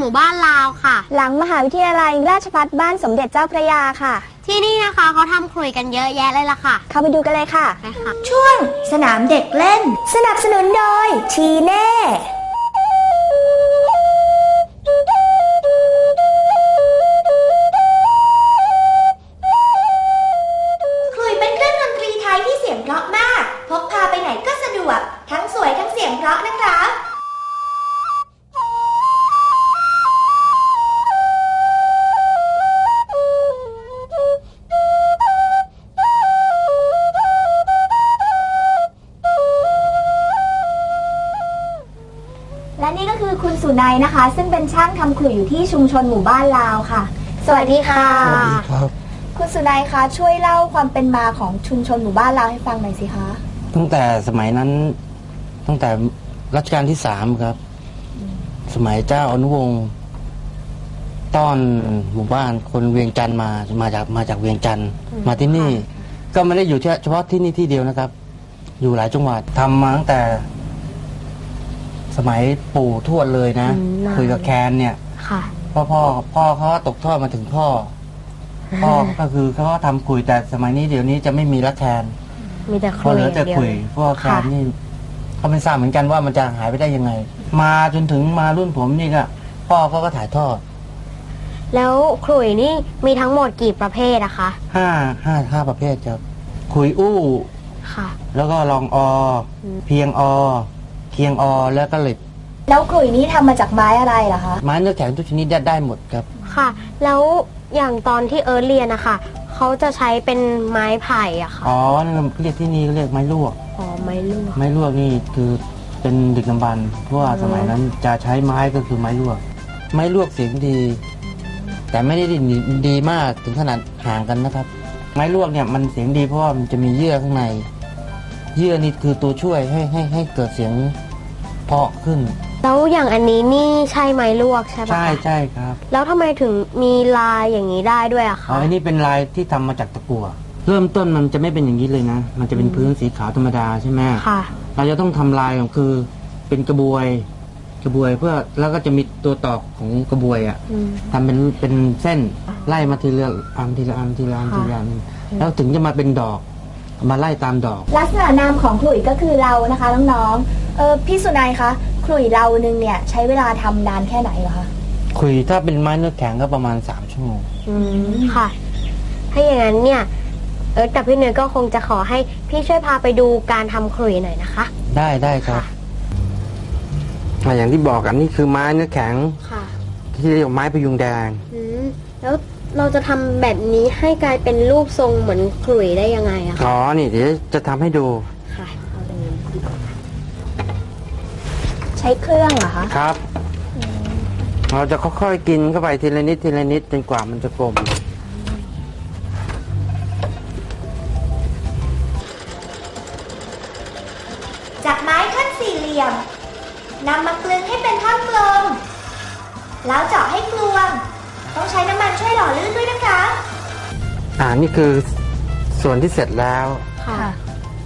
หมู่บ้านลาวค่ะ หลังมหาวิทยาลัยราชภัฏบ้านสมเด็จเจ้าพระยาค่ะ ที่นี่นะคะเขาทำขลุ่ยกันเยอะแยะเลยล่ะค่ะ เข้าไปดูกันเลยค่ะ ไปค่ะ ช่วงสนามเด็กเล่น สนับสนุนโดยทีเน่ สุนัยนะคะ ซึ่งเป็นช่างทำขลุ่ยอยู่ที่ชุมชนหมู่บ้านลาวค่ะ สวัสดีค่ะครับ คุณสุนัยคะช่วยเล่าความเป็นมาของชุมชนหมู่บ้านลาวให้ฟังหน่อยสิคะตั้งแต่สมัยนั้น ตั้งแต่รัชกาลที่สามครับ สมัยเจ้าอนุวงศ์ต้อนหมู่บ้านคนเวียงจันทร์มามาจากมาจากเวียงจันทร์มาที่นี่ ก็ไม่ได้อยู่เฉพาะที่นี่ที่เดียวนะครับ อยู่หลายจังหวัดทำมาตั้งแต่ส มัยปู่ทวดเลยนะ อืมนาน คุยกับแคนเนี่ยค่ะพ่อพ่อพ่อเขาก็ตกทอดมาถึงพ่อ พ่อก็คือเขาก็ทำคุยแต่สมัยนี้เดี๋ยวนี้จะไม่มีละแคนมีแต่ขพอลุ่เหยลืออย่างแต่เดียวคุยพวกแคค่ะนนี่เขาไม่ทราบเหมือนกันว่ามันจะหายไปได้ยังไง มาจนถึงมารุ่นผมนี่ก็พ่อเขาก็ถ่ายทอดแล้วขลุ่ยนี่มีทั้งหมดกี่ประเภทอะคะห้าห้าห้าประเภทครับคุยอู้ ค่ะ แล้วก็ลองอ อืม เพียงอ เคียงอแล้วก็เหล็ก แล้วขลุ่ยนี้ทำมาจากไม้อะไรล่ะคะ ไม้เนื้อแข็งทุกชนิดได้ได้หมดครับ ค่ะ แล้วอย่างตอนที่เอิร์ธเรียนนะคะเขาจะใช้เป็นไม้ไผ่อะค่ะอ๋อนั่นเรียกที่นี่เรียกไม้ลวก อ๋อไม้ลวกไม้ลวกนี่คือเป็นดึกดำบรรพ์เพราะว่าสมัยนั้นจะใช้ไม้ก็คือไม้ลวก ไม้ลวกเสียงดี แต่ไม่ได้ดีดีมากถึงขนาดห่างกันนะครับ ไม้ลวกเนี่ยมันเสียงดีเพราะว่ามันจะมีเยื่อข้างใน เยื่อนี่คือตัวช่วยให้ให้ให้เกิดเสียง เพราะขึ้น แล้วอย่างอันนี้นี่ใช่ไม้ลวกใช่ปะใช่คะใช่ครับแล้วทำไมถึงมีลายอย่างนี้ได้ด้วยอะอ๋อคะอันนี้เป็นลายที่ทำมาจากตะกั่วเริ่มต้นมันจะไม่เป็นอย่างนี้เลยนะ มันจะเป็นพื้นสีขาวธรรมดาใช่ไหมค่ะ เราจะต้องทำลายของคือเป็นกระบวย กระบวยเพื่อแล้วก็จะมีตัวตอกของกระบวยอะ่ะอืม ทำเป็นเป็นเส้นไล่มาทีละอันทีละอันทีละอันค่ะทีละอันแล้วถึงจะมาเป็นดอก มาไล่ตามดอก ลักษณะนามของขลุ่ยก็คือเรานะคะน้องๆเออพี่สุนัยคะขลุ่ยเราหนึ่งเนี่ยใช้เวลาทำนานแค่ไหนเหรอคะคุยถ้าเป็นไม้เนื้อแข็งก็ประมาณ 3 ชั่วโมงอืมค่ะ ถ้าอย่างนั้นเนี่ยเอิร์ธกับพี่เนยก็คงจะขอให้พี่ช่วยพาไปดูการทำขลุ่ยหน่อยนะคะ ได้ได้ครับค่ะ อะอย่างที่บอกอันนี้คือไม้เนื้อแข็งค่ะ ที่เรียกว่าไม้พยุงแดง อืมแล้ว เราจะทำแบบนี้ให้กลายเป็นรูปทรงเหมือนขลุ่ยได้ยังไงอะคะอ๋อ นี่เดี๋ยวจะทำให้ดูค่ะเอาเลยใช้เครื่องเหรอคะครับ เราจะค่อยๆกินเข้าไปทีละนิดทีละนิดจนกว่ามันจะกลม จากไม้ท่อนสี่เหลี่ยมนำมากลึงให้เป็นท่อนกลม แล้วเจาะให้กลวง ต้องใช้น้ำมันช่วยหล่อลื่นด้วยนะคะ อ่านี่คือส่วนที่เสร็จแล้ว ค่ะ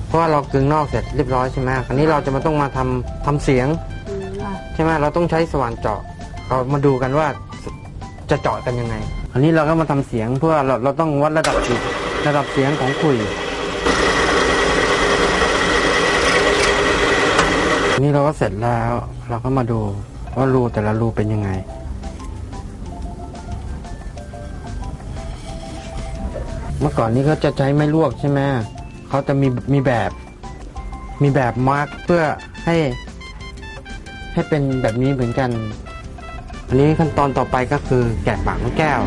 เพราะว่าเรากึงนอกเสร็จเรียบร้อยใช่ไหมคราวนี้เราจะมาต้องมาทำทำเสียงอืมใช่ไหมเราต้องใช้สว่านเจาะเรามาดูกันว่าจะเจาะกันยังไงอันนี้เราก็มาทำเสียงเพื่อเราเราต้องวัดระดับเสียงระดับเสียงของคุยอันนี้เราก็เสร็จแล้ว เราก็มาดูว่ารูแต่ละรูเป็นยังไง เมื่อก่อนนี้เขาจะใช้ไม้ลวกใช่ไหมเขาจะมีมีแบบ มีแบบมาร์กเพื่อให้ ให้เป็นแบบนี้เหมือนกัน อันนี้ขั้นตอนต่อไปก็คือแกะปากนกแก้ว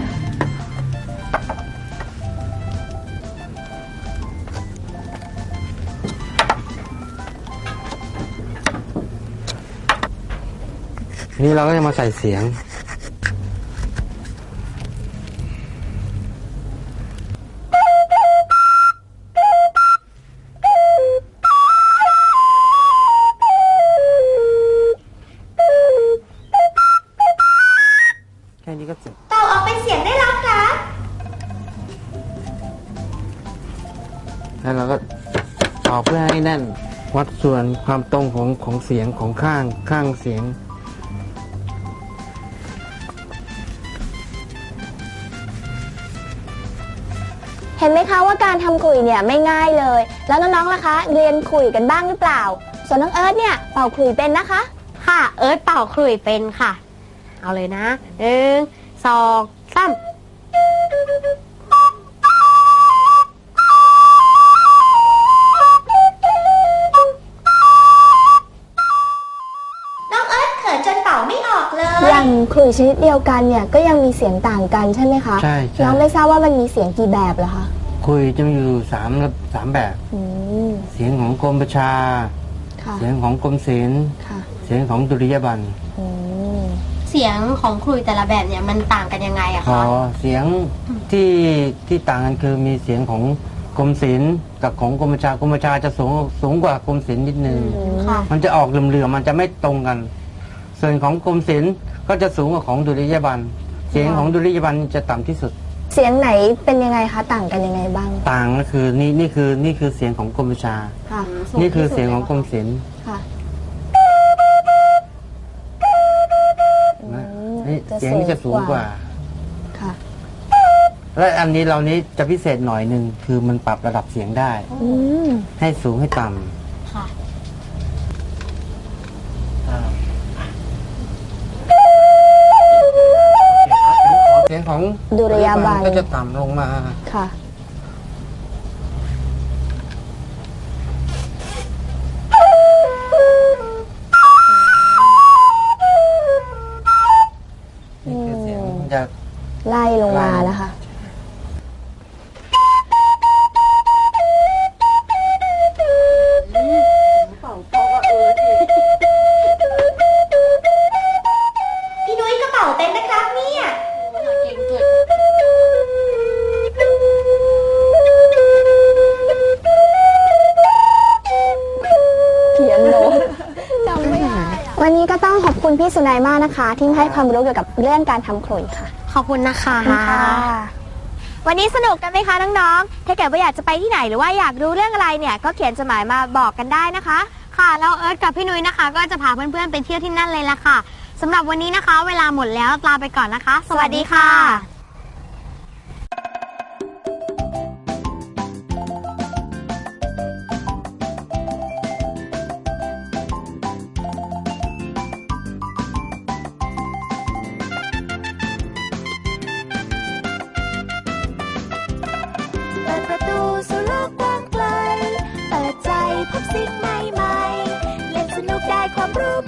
นี่เราก็จะมาใส่เสียง แล้วเราก็ออกเพื่อให้แน่น วัดส่วนความตรงของของเสียงของข้างข้างเสียง เห็นไหมคะว่าการทำขลุ่ยเนี่ยไม่ง่ายเลย แล้วน้องๆล่ะคะ เรียนขลุ่ยกันบ้างหรือเปล่า ส่วนน้องเอิร์ธเนี่ยเป่าขลุ่ยเป็นนะคะ ค่ะ เอิร์ธเป่าขลุ่ยเป็นค่ะ เอาเลยนะหนึ่งสองสาม ขลุ่ยชนิดเดียวกันเนี่ยก็ยังมีเสียงต่างกันใช่ไหมคะใช่ใช่น้องไม่ทราบว่ามันมีเสียงกี่แบบเหรอคะคุยจะมีอยู่สามสามแบบ อืมเสียงของกรมประชา ค่ะเสียงของกรมศิลป์ค่ะเสียงของดุริยาบรรณอืมเสียงของขลุ่ยแต่ละแบบเนี่ยมันต่างกันยังไงอะพอคะ เสียงที่ที่ต่างกันคือมีเสียงของกรมศิลป์กับของกรมประชากรมประชาจะสูงสูงกว่ากรมศิลป์นิดนึง ค่ะ มันจะออกเหลื่อมๆมันจะไม่ตรงกัน ส่วนของกรมศิลป์ก็จะสูงกว่าของดุริยาบรรณเสียงของดุริยาบรรณจะต่ำที่สุด เสียงไหนเป็นยังไงคะต่างกันยังไงบ้าง ต่างก็คือนี่นี่คือนี่คือเสียงของกรมประชา ค่ะนี่คือเสียงของกรมศิลป์ค่ะนะอืมนี่เสียงนี่จะสูงกว่า ค่ะ และอันนี้เรานี้จะพิเศษหน่อยหนึ่งคือมันปรับระดับเสียงได้ อืมให้สูงให้ต่ำ เสียงของดุริยาบรรณก็จะต่ำลงมาค่ะ วันนี้ก็ต้องขอบคุณพี่สุนัยมากนะคะ ที่ให้ความรู้เกี่ยวกับเรื่องการทำขลุ่ยค่ะ ขอบคุณนะคะ วันนี้สนุกกันไหมคะน้องๆ ถ้าเกิดว่าอยากจะไปที่ไหนหรือว่าอยากรู้เรื่องอะไรเนี่ยก็เขียนจดหมายมาบอกกันได้นะคะ ค่ะแล้วเอิร์ธกับพี่นุ้ยนะคะ ก็จะพาเพื่อนๆไปเที่ยวที่นั่นเลยละค่ะสำหรับวันนี้นะคะ เวลาหมดแล้วลาไปก่อนนะคะ สวัสดีค่ะ ความรู้